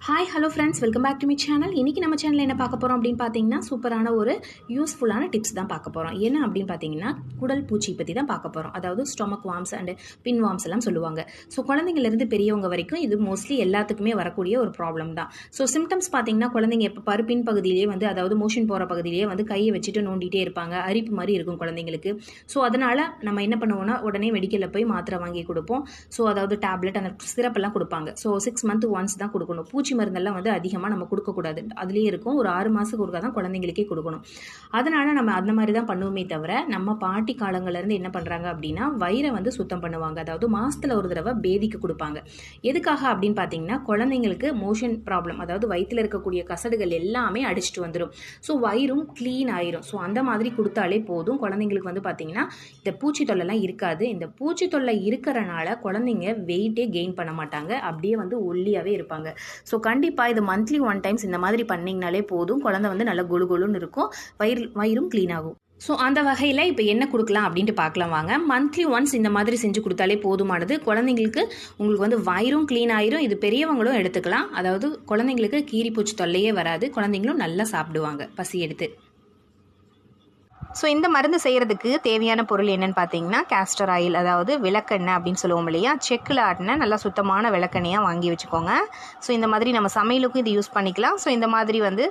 Hi hello friends welcome back to me channel இன்றைக்கி நம்ம சேனலில் என்ன பார்க்க போகிறோம் அப்படின்னு பார்த்தீங்கன்னா சூப்பரான ஒரு யூஸ்ஃபுல்லான டிப்ஸ் தான் பார்க்க போகிறோம் என்ன அப்படின்னு பார்த்தீங்கன்னா குடல் பூச்சி பற்றி தான் பார்க்க போகிறோம் அதாவது stomach worms and pin worms எல்லாம் சொல்லுவாங்க. ஸோ குழந்தைங்கலேருந்து பெரியவங்க வரைக்கும் இது மோஸ்ட்லி எல்லாத்துக்குமே வரக்கூடிய ஒரு ப்ராப்ளம் தான். ஸோ சிம்டம்ஸ் பார்த்தீங்கன்னா குழந்தைங்க எப்போ பருப்பின் பின் பகுதியிலேயே வந்து அதாவது மோஷன் போகிற பகுதியிலேயே வந்து கையை வச்சுட்டு நோண்டிகிட்டே இருப்பாங்க. அரிப்பு மாதிரி இருக்கும் குழந்தைங்களுக்கு. ஸோ அதனால் நம்ம என்ன பண்ணுவோம்னா உடனே மெடிக்கலில் போய் மாத்திரை வாங்கி கொடுப்போம். ஸோ அதாவது டேப்லெட் அந்த சிறப்பெல்லாம் கொடுப்பாங்க. ஸோ சிக்ஸ் மந்த் ஒன்ஸ் தான் கொடுக்கணும். பூச்சி பூச்சி மருந்தெல்லாம் வந்து அதிகமாக நம்ம கொடுக்கக்கூடாது அதுலேயே இருக்கும். ஒரு ஆறு மாதத்துக்கு ஒருக்கா தான் குழந்தைங்களுக்கே கொடுக்கணும். அதனால் நம்ம அந்த மாதிரி தான் பண்ணுவோமே தவிர நம்ம பாட்டி காலங்கள்லேருந்து என்ன பண்ணுறாங்க அப்படின்னா வயிறை வந்து சுத்தம் பண்ணுவாங்க. அதாவது மாதத்தில் ஒரு தடவை பேதிக்கு கொடுப்பாங்க. எதுக்காக அப்படின்னு பார்த்தீங்கன்னா குழந்தைங்களுக்கு மோஷன் ப்ராப்ளம் அதாவது வயிற்றில் இருக்கக்கூடிய கசடுகள் எல்லாமே அடிச்சிட்டு வந்துடும் ஸோ வயிறும் க்ளீன் ஆயிரும். ஸோ அந்த மாதிரி கொடுத்தாலே போதும். குழந்தைங்களுக்கு வந்து பார்த்தீங்கன்னா இந்த பூச்சி தொல்லைலாம் இருக்காது. இந்த பூச்சி தொல்லை இருக்கிறனால குழந்தைங்க வெயிட்டே கெயின் பண்ண மாட்டாங்க. அப்படியே வந்து ஒல்லியாகவே இருப்பாங்க. ஸோ கண்டிப்பாக இது மந்த்லி ஒன் டைம்ஸ் இந்த மாதிரி பண்ணிங்கனாலே போதும். குழந்தை வந்து நல்லா கொழு கொழுன்னு இருக்கும். வயிறு வயிறும் க்ளீன் ஆகும். ஸோ அந்த வகையில் இப்போ என்ன கொடுக்கலாம் அப்படின்ட்டு பார்க்கலாம் வாங்க. மந்த்லி ஒன்ஸ் இந்த மாதிரி செஞ்சு கொடுத்தாலே போதுமானது. குழந்தைங்களுக்கு உங்களுக்கு வந்து வயிறும் க்ளீன் ஆயிரும். இது பெரியவங்களும் எடுத்துக்கலாம். அதாவது குழந்தைங்களுக்கு கீரிப்பூச்சி தொல்லையே வராது. குழந்தைங்களும் நல்லா சாப்பிடுவாங்க. பசி எடுத்து. ஸோ இந்த மருந்து செய்கிறதுக்கு தேவையான பொருள் என்னென்னு பார்த்தீங்கன்னா கேஸ்டர் ஆயில் அதாவது விளக்கெண்ணெய் அப்படின்னு சொல்லுவோம் இல்லையா? செக்கில் ஆட்டின நல்லா சுத்தமான விளக்கெண்ணையாக வாங்கி வச்சுக்கோங்க. ஸோ இந்த மாதிரி நம்ம சமையலுக்கும் இது யூஸ் பண்ணிக்கலாம். ஸோ இந்த மாதிரி வந்து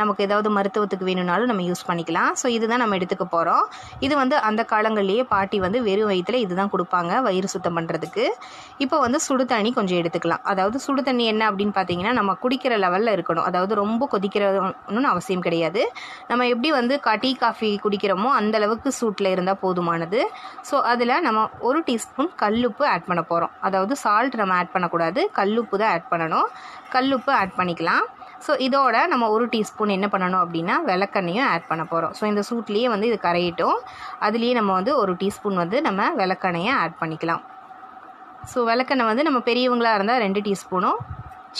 நமக்கு ஏதாவது மருத்துவத்துக்கு வேணும்னாலும் நம்ம யூஸ் பண்ணிக்கலாம். ஸோ இதுதான் நம்ம எடுத்துக்க போகிறோம் இது வந்து அந்த காலங்கள்லேயே பாட்டி வந்து வெறும் வயிற்றில் இதுதான் கொடுப்பாங்க வயிறு சுத்தம் பண்ணுறதுக்கு இப்போ வந்து சுடு தண்ணி கொஞ்சம் எடுத்துக்கலாம். அதாவது சுடு தண்ணி என்ன அப்படின்னு பார்த்தீங்கன்னா நம்ம குடிக்கிற லெவலில் இருக்கணும். அதாவது ரொம்ப கொதிக்கிறதுன்னு அவசியம் கிடையாது. நம்ம எப்படி வந்து டீ காஃபி குடி குடிக்கிறோமோ அந்த அளவுக்கு சூட்டில் இருந்தால் போதுமானது. ஸோ அதில் நம்ம ஒரு டீஸ்பூன் கல்லுப்பு ஆட் பண்ண போகிறோம் அதாவது சால்ட் நம்ம ஆட் பண்ணக்கூடாது. கல்லுப்பு தான் ஆட் பண்ணணும். கல்லுப்பு ஆட் பண்ணிக்கலாம். ஸோ இதோட நம்ம ஒரு டீஸ்பூன் என்ன பண்ணணும் அப்படின்னா விளக்கெண்ணையும் ஆட் பண்ண போகிறோம் ஸோ இந்த சூட்லேயே வந்து இது கரையிட்டோம். அதுலேயே நம்ம வந்து ஒரு டீஸ்பூன் வந்து நம்ம விளக்கெண்ணையை ஆட் பண்ணிக்கலாம். ஸோ விளக்கெண்ணெய் வந்து நம்ம பெரியவங்களாக இருந்தால் ரெண்டு டீஸ்பூனும்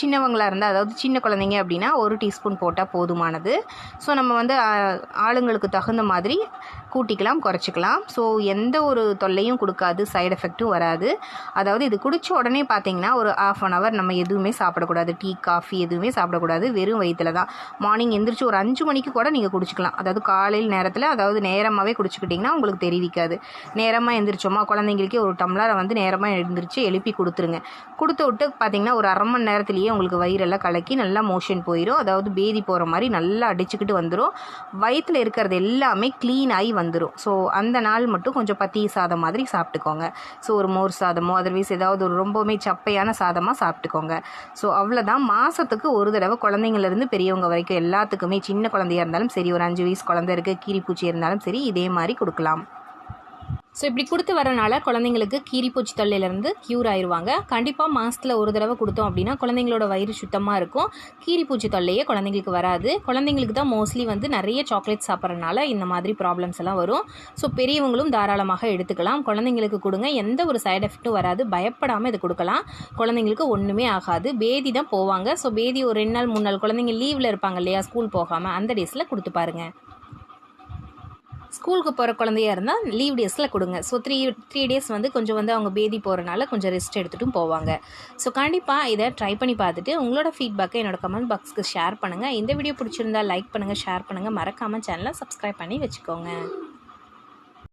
சின்னவங்களாக இருந்தால் அதாவது சின்ன குழந்தைங்க அப்படின்னா ஒரு டீஸ்பூன் போட்டால் போதுமானது. ஸோ நம்ம வந்து ஆளுங்களுக்கு தகுந்த மாதிரி கூட்டிக்கலாம் குறைச்சிக்கலாம். ஸோ எந்த ஒரு தொல்லையும் கொடுக்காது சைடு எஃபெக்ட்டும் வராது. அதாவது இது குடித்த உடனே பார்த்தீங்கன்னா ஒரு ஆஃப் அன் ஹவர் நம்ம எதுவுமே சாப்பிடக்கூடாது. டீ காஃபி எதுவுமே சாப்பிடக்கூடாது. வெறும் வயிற்றில் தான். மார்னிங் எந்திரிச்சு ஒரு அஞ்சு மணிக்கு கூட நீங்கள் குடிச்சிக்கலாம். அதாவது காலையில் நேரத்தில் அதாவது நேரமாகவே குடிச்சிக்கிட்டிங்கன்னா உங்களுக்கு தெரிவிக்காது. நேரமாக எந்திரிச்சோமா குழந்தைங்களுக்கே ஒரு டம்ளரை வந்து நேரமாக எழுந்திரிச்சு எழுப்பி கொடுத்துருங்க. கொடுத்து விட்டு பார்த்தீங்கன்னா ஒரு அரை மணி நேரத்துலேயே உங்களுக்கு வயிறெல்லாம் கலக்கி நல்லா மோஷன் போயிடும் அதாவது பேதி போகிற மாதிரி நல்லா அடிச்சுக்கிட்டு வந்துடும் வயிற்றில் இருக்கிறது எல்லாமே க்ளீன் ஆகி வந்துடும் ஸோ அந்த நாள் மட்டும் கொஞ்சம் பத்தி சாதம் மாதிரி சாப்பிட்டுக்கோங்க. ஸோ ஒரு மோர் சாதமோ அதர்வைஸ் ஏதாவது ஒரு ரொம்பவுமே சப்பையான சாதமாக சாப்பிட்டுக்கோங்க. ஸோ அவ்வளோதான் மாதத்துக்கு ஒரு தடவை குழந்தைங்கள்லேருந்து பெரியவங்க வரைக்கும் எல்லாத்துக்குமே சின்ன குழந்தையாக இருந்தாலும் சரி ஒரு அஞ்சு வயசு குழந்தை இருக்குது கீரிப்பூச்சி இருந்தாலும் சரி இதே மாதிரி கொடுக்கலாம். ஸோ இப்படி கொடுத்து வரனால குழந்தைங்களுக்கு கீரிப்பூச்சி தொல்லையிலேருந்து க்யூர் ஆயிடுவாங்க கண்டிப்பாக மாதத்தில் ஒரு தடவை கொடுத்தோம் அப்படின்னா குழந்தைங்களோட வயிறு சுத்தமாக இருக்கும். கீரிப்பூச்சி தொல்லையே குழந்தைங்களுக்கு வராது. குழந்தைங்களுக்கு தான் மோஸ்ட்லி வந்து நிறைய சாக்லேட் சாப்பிட்றனால இந்த மாதிரி ப்ராப்ளம்ஸ் எல்லாம் வரும். ஸோ பெரியவங்களும் தாராளமாக எடுத்துக்கலாம். குழந்தைங்களுக்கு கொடுங்க. எந்த ஒரு சைட் எஃபெக்ட்டும் வராது. பயப்படாமல் இது கொடுக்கலாம். குழந்தைங்களுக்கு ஒன்றுமே ஆகாது. பேதி தான் போவாங்க. ஸோ பேதி ஒரு ரெண்டு நாள் மூணு நாள் குழந்தைங்க லீவில் இருப்பாங்க இல்லையா? ஸ்கூல் போகாமல் அந்த டேஸில் கொடுத்து பாருங்கள் ஸ்கூலுக்கு போகிற குழந்தையாக இருந்தால் லீவ் டேஸில் கொடுங்க. ஸோ த்ரீ த்ரீ டேஸ் வந்து கொஞ்சம் வந்து அவங்க பேதி போகிறனால கொஞ்சம் ரெஸ்ட் எடுத்துகிட்டும் போவாங்க. ஸோ கண்டிப்பாக இதை ட்ரை பண்ணி பார்த்துட்டு உங்களோட ஃபீட்பேக்கை என்னோட கமெண்ட் பாக்ஸ்க்கு ஷேர் பண்ணுங்கள் இந்த வீடியோ பிடிச்சிருந்தா லைக் பண்ணுங்கள் ஷேர் பண்ணுங்கள் மறக்காமல் சேனலை சப்ஸ்கிரைப் பண்ணி வச்சுக்கோங்க.